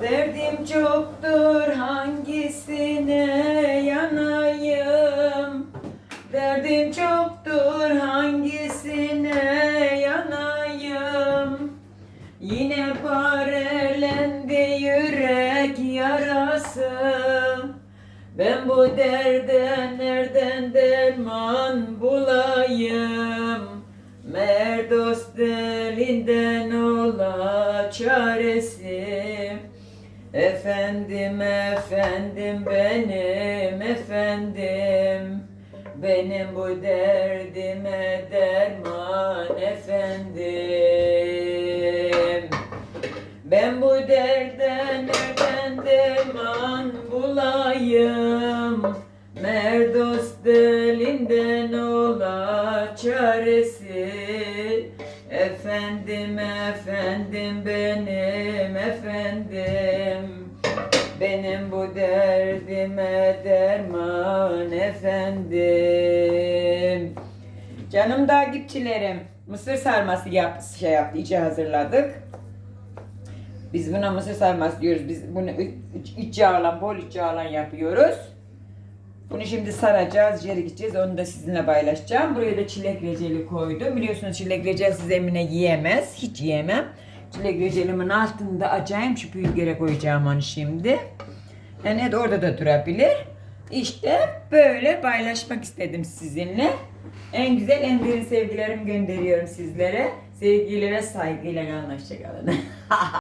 Derdim çoktur hangisine yanayım? Derdim çoktur hangisine yanayım? Yine parelendi yürek yarası. Ben bu derde nereden derman bulayım? Mer dost elinden ola çaresi Efendim efendim benim efendim. Benim bu derdime derman efendim. Ben bu derde nereden derman bulayım? Mer dost elinden ola çaresi Efendim efendim benim efendim Benim bu derdime derman efendim Canım takipçilerim Mısır sarması yap, şey yaptı, içe hazırladık. Biz buna mısır sarması diyoruz. Biz bunu iç, iç yağla, bol iç yağla yapıyoruz. Bunu şimdi saracağız, içeri gideceğiz. Onu da sizinle paylaşacağım. Buraya da çilek reçeli koydum. Biliyorsunuz çilek reçeli siz Emine yiyemez. Hiç yiyemem. Çilek reçelimin altında acayip şu büyüklere koyacağım onu şimdi. Yani evet, orada da durabilir. İşte böyle paylaşmak istedim sizinle. En güzel, en derin sevgilerimi gönderiyorum sizlere. Sevgiyle ve saygıyla kalın. Hoşçakalın.